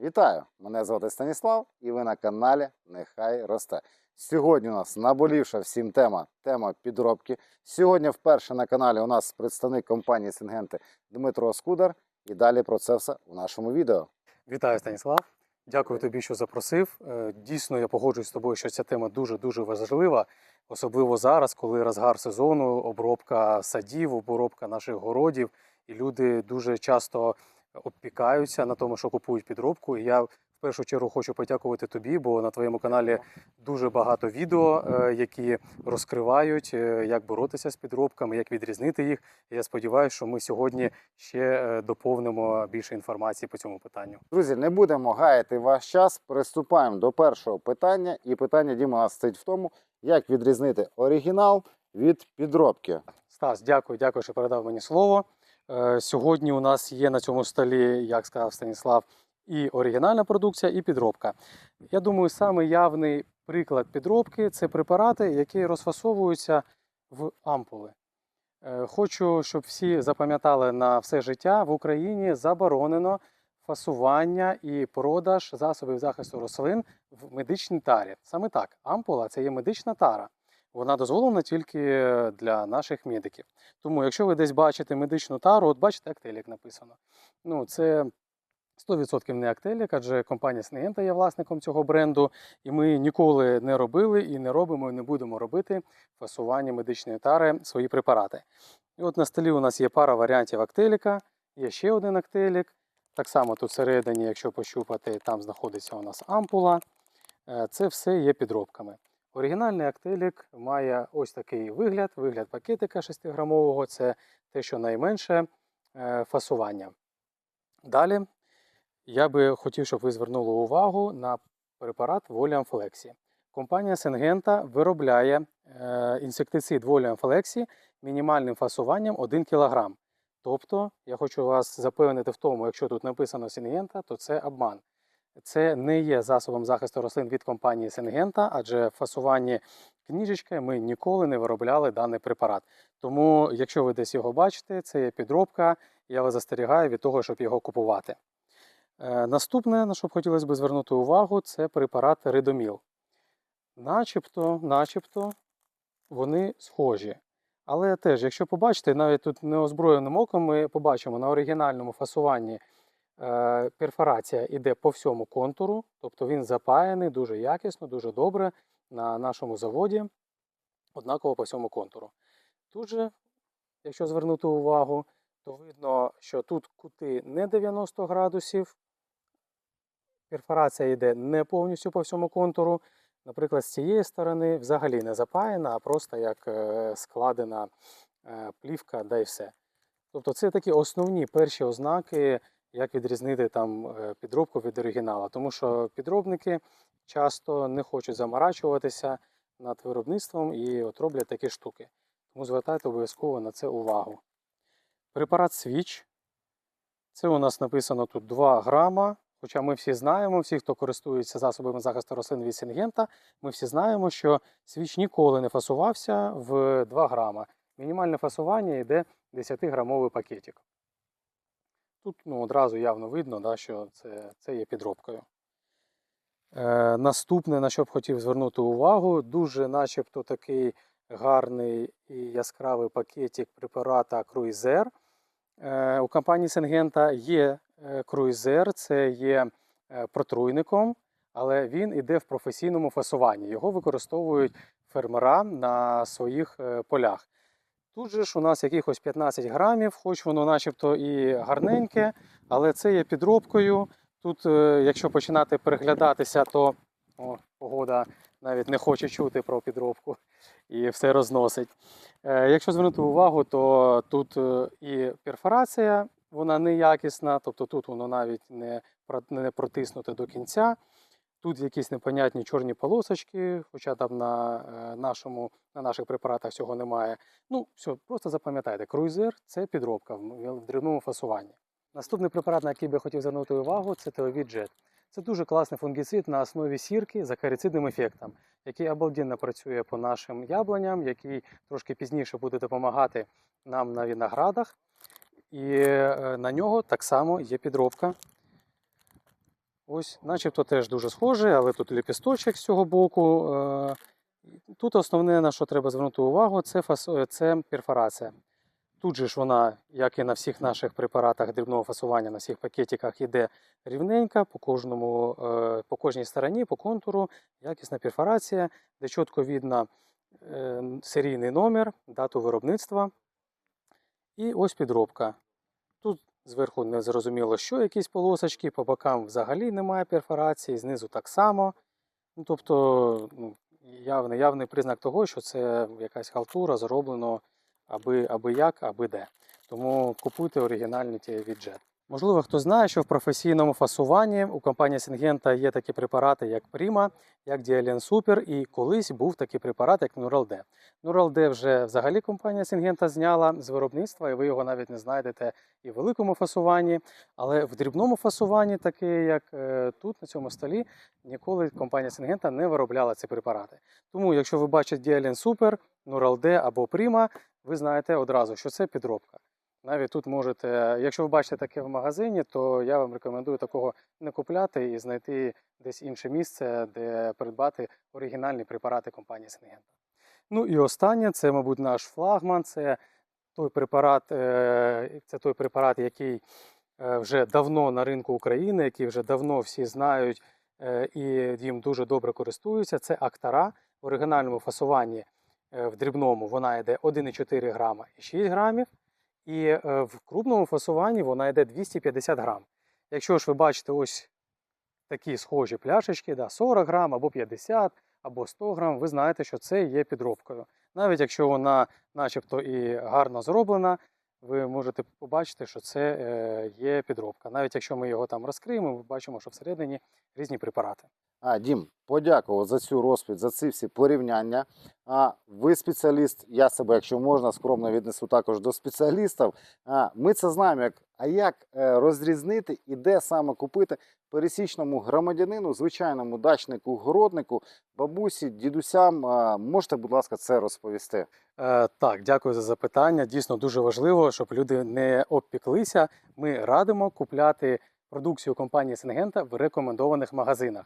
Вітаю! Мене звати Станіслав і ви на каналі Нехай Росте. Сьогодні у нас наболівша всім тема тема підробки. Сьогодні вперше на каналі у нас представник компанії Сингенти Дмитро Скудар. І далі про це все у нашому відео. Вітаю, Станіслав. Дякую тобі, що запросив. Е, Дійсно, я погоджуюсь з тобою, що ця тема дуже дуже важлива, особливо зараз, коли розгар сезону, обробка садів, обробка наших городів, і люди дуже часто обпікаються на тому, що купують підробку. І я в першу чергу хочу подякувати тобі, бо на твоєму каналі дуже багато відео, е, які розкривають, е, як боротися з підробками, як відрізнити їх. І я сподіваюся, що ми сьогодні ще е, доповнимо більше інформації по цьому питанню. Друзі, не будемо гаяти ваш час. Приступаємо до першого питання. І питання Діма нас стоїть в тому, як відрізнити оригінал від підробки. Стас, дякую, дякую, що передав мені слово. Е, Сьогодні у нас є на цьому столі, як сказав Станіслав, і оригінальна продукція, і підробка. Я думаю, саме явний приклад підробки це препарати, які розфасовуються в ампули. Е, Хочу, щоб всі запам'ятали на все життя в Україні заборонено фасування і продаж засобів захисту рослин в медичній тарі. Саме так, ампула це є медична тара. Вона дозволена тільки для наших медиків. Тому, якщо ви десь бачите медичну тару, от бачите, актелік написано. Ну, це 100% не актелік, адже компанія Снегента є власником цього бренду, і ми ніколи не робили і не робимо, і не будемо робити фасування медичної тари свої препарати. І от на столі у нас є пара варіантів актеліка, є ще один актелік. Так само тут всередині, якщо пощупати, там знаходиться у нас ампула. Е, Це все є підробками. Оригінальний актелік має ось такий вигляд, вигляд пакетика 6-грамового, це те, що найменше е, фасування. Далі я би хотів, щоб ви звернули увагу на препарат Volium Flexi. Компанія Сингента виробляє е, інсектицид Volium Flexi мінімальним фасуванням 1 кг. Тобто, я хочу вас запевнити в тому, якщо тут написано Сингента, то це обман. Це не є засобом захисту рослин від компанії Сингента, адже в фасуванні книжечки ми ніколи не виробляли даний препарат. Тому, якщо ви десь його бачите, це є підробка, я вас застерігаю від того, щоб його купувати. Е, Наступне, на що б хотілося б звернути увагу, це препарат Ридоміл. Начебто, начебто вони схожі. Але теж, якщо побачите, навіть тут неозброєним оком ми побачимо на оригінальному фасуванні перфорація йде по всьому контуру, тобто він запаяний дуже якісно, дуже добре на нашому заводі, однаково по всьому контуру. Тут же, якщо звернути увагу, то видно, що тут кути не 90 градусів, перфорація йде не повністю по всьому контуру. Наприклад, з цієї сторони взагалі не запаяна, а просто як е, складена е, плівка, да і все. Тобто це такі основні перші ознаки, як відрізнити там е, підробку від оригінала. Тому що підробники часто не хочуть заморачуватися над виробництвом і от роблять такі штуки. Тому звертайте обов'язково на це увагу. Препарат Switch. Це у нас написано тут 2 грама. Хоча ми всі знаємо, всі, хто користується засобами захисту рослин від Сінгента, ми всі знаємо, що свіч ніколи не фасувався в 2 грама. Мінімальне фасування йде 10-грамовий пакетик. Тут ну, одразу явно видно, да, що це, це є підробкою. Е, наступне, на що б хотів звернути увагу, дуже начебто такий гарний і яскравий пакетик препарата Круїзер. Е, у компанії Сингента є круїзер, це є е, протруйником, але він іде в професійному фасуванні. Його використовують фермера на своїх е, полях. Тут же ж у нас якихось 15 грамів, хоч воно начебто і гарненьке, але це є підробкою. Тут, е, якщо починати переглядатися, то о, погода навіть не хоче чути про підробку і все розносить. Е, Якщо звернути увагу, то тут е, і перфорація, вона неякісна, тобто тут воно навіть не, не протиснуте до кінця. Тут якісь непонятні чорні полосочки, хоча там на, е, нашому, на наших препаратах цього немає. Ну, все, просто запам'ятайте, круїзер це підробка в, дрібному фасуванні. Наступний препарат, на який би я хотів звернути увагу, це Телевід Jet. Це дуже класний фунгіцид на основі сірки з акарицидним ефектом, який обалденно працює по нашим яблуням, який трошки пізніше буде допомагати нам на виноградах. І е, на нього так само є підробка. Ось, начебто теж дуже схоже, але тут ліпісточок з цього боку. Е, Тут основне, на що треба звернути увагу, це, фас... е, це перфорація. Тут же ж вона, як і на всіх наших препаратах дрібного фасування, на всіх пакетиках, іде рівненька по, кожному, е, по кожній стороні, по контуру, якісна перфорація, де чітко видно серійний номер, дату виробництва. І ось підробка. Тут зверху не зрозуміло, що якісь полосочки, по бокам взагалі немає перфорації, знизу так само. Ну, тобто ну, явний, явний признак того, що це якась халтура зроблено аби, аби як, аби де. Тому купуйте оригінальні ті від Jet. Можливо, хто знає, що в професійному фасуванні у компанії Syngenta є такі препарати, як Prima, як Dialen Super, і колись був такий препарат, як. Nural D вже взагалі компанія Syngenta зняла з виробництва, і ви його навіть не знайдете і в великому фасуванні. Але в дрібному фасуванні, таке як е, тут, на цьому столі, ніколи компанія Syngenta не виробляла ці препарати. Тому, якщо ви бачите Super, Nural D або Prima, ви знаєте одразу, що це підробка. Навіть тут можете, якщо ви бачите таке в магазині, то я вам рекомендую такого не купляти і знайти десь інше місце, де придбати оригінальні препарати компанії Syngenta. Ну і останнє, це, мабуть, наш флагман. Це той препарат, е, це той препарат, який е, вже давно на ринку України, який вже давно всі знають е, і їм дуже добре користуються. Це Актара в оригінальному фасуванні е, в дрібному вона йде 1,4 грама і 6 грамів. І е, в крупному фасуванні вона йде 250 грам. Якщо ж ви бачите ось такі схожі пляшечки, да, 40 грам або 50 або 100 грам, ви знаєте, що це є підробкою. Навіть якщо вона начебто і гарно зроблена, ви можете побачити, що це е, є підробка. Навіть якщо ми його там розкриємо, ми бачимо, що всередині різні препарати. А, Дім, подякував за цю розповідь, за ці всі порівняння. А ви спеціаліст, я себе, якщо можна, скромно віднесу також до спеціалістів. А, ми це знаємо, як, а як е, розрізнити і де саме купити пересічному громадянину, звичайному дачнику, городнику, бабусі, дідусям. А, можете, будь ласка, це розповісти. Е, так, дякую за запитання. Дійсно дуже важливо, щоб люди не обпіклися. Ми радимо купляти продукцію компанії Сингента в рекомендованих магазинах.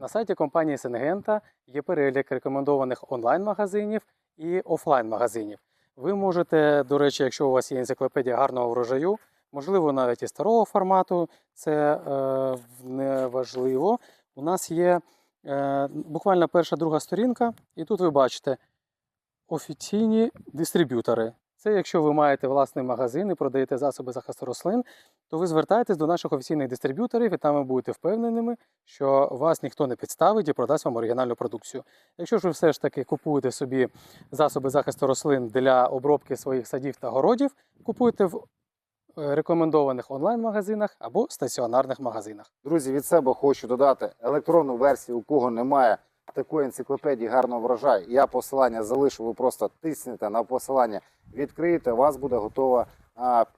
На сайті компанії Сингента є перелік рекомендованих онлайн-магазинів і офлайн-магазинів. Ви можете, до речі, якщо у вас є енциклопедія гарного врожаю, можливо, навіть і старого формату, це е, не важливо. У нас є е, буквально перша друга сторінка, і тут ви бачите офіційні дистриб'ютори. Це якщо ви маєте власний магазин і продаєте засоби захисту рослин, то ви звертаєтесь до наших офіційних дистриб'юторів, і там ви будете впевненими, що вас ніхто не підставить і продасть вам оригінальну продукцію. Якщо ж ви все ж таки купуєте собі засоби захисту рослин для обробки своїх садів та городів, купуйте в е, рекомендованих онлайн-магазинах або стаціонарних магазинах. Друзі, від себе хочу додати електронну версію, у кого немає такої енциклопедії гарно врожаю. Я посилання залишу, ви просто тиснете на посилання, відкриєте, у вас буде готова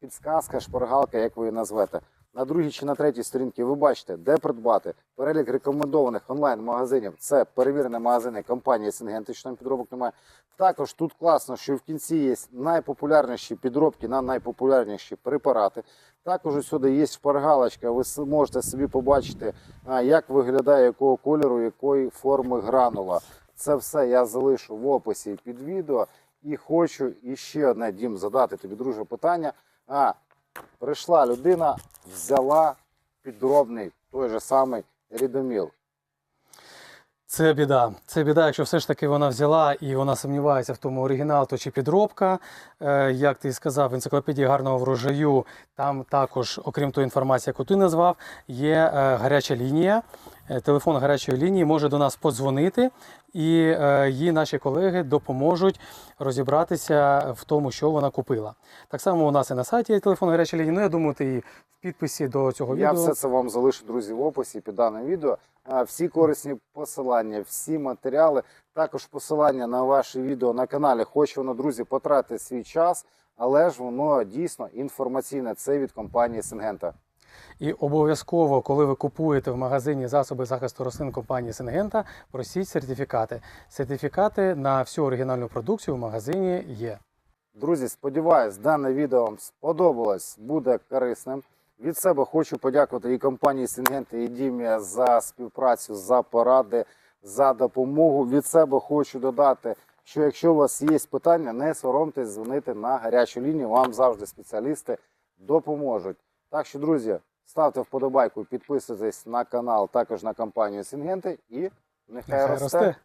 підсказка, шпаргалка, як ви її назвете. На другій чи на третій сторінці ви бачите, де придбати перелік рекомендованих онлайн-магазинів. Це перевірені магазини компанії Сингенти, що підробок немає. Також тут класно, що в кінці є найпопулярніші підробки на найпопулярніші препарати. Також усюди є шпаргалочка, ви можете собі побачити, як виглядає, якого кольору, якої форми гранула. Це все я залишу в описі під відео. І хочу іще одне дім задати тобі, друже, питання. А, прийшла людина, взяла підробний той же самий рідоміл. Це біда. Це біда, якщо все ж таки вона взяла і вона сумнівається в тому оригінал то чи підробка. Е, як ти сказав, в енциклопедії гарного врожаю там також, окрім тої інформації, яку ти назвав, є е, гаряча лінія. Е, Телефон гарячої лінії може до нас подзвонити, і е, її наші колеги допоможуть розібратися в тому, що вона купила. Так само у нас і на сайті є телефон гарячої лінії. Ну, я думаю, ти і в підписі до цього Я відео. все це вам залишу, друзі, в описі під даним відео. А, Всі корисні посилання, всі матеріали, також посилання на ваше відео на каналі. Хоч воно, друзі, потратити свій час, але ж воно дійсно інформаційне. Це від компанії Сингента. І обов'язково, коли ви купуєте в магазині засоби захисту рослин компанії Сингента, просіть сертифікати. Сертифікати на всю оригінальну продукцію в магазині є. Друзі, сподіваюсь, дане відео вам сподобалось, буде корисним. Від себе хочу подякувати і компанії Сінгенти, і Дімія за співпрацю, за поради, за допомогу. Від себе хочу додати, що якщо у вас є питання, не соромтесь дзвонити на гарячу лінію. Вам завжди спеціалісти допоможуть. Так що, друзі, ставте вподобайку, підписуйтесь на канал, також на компанію Сінгенти і нехай, Нехай росте. росте.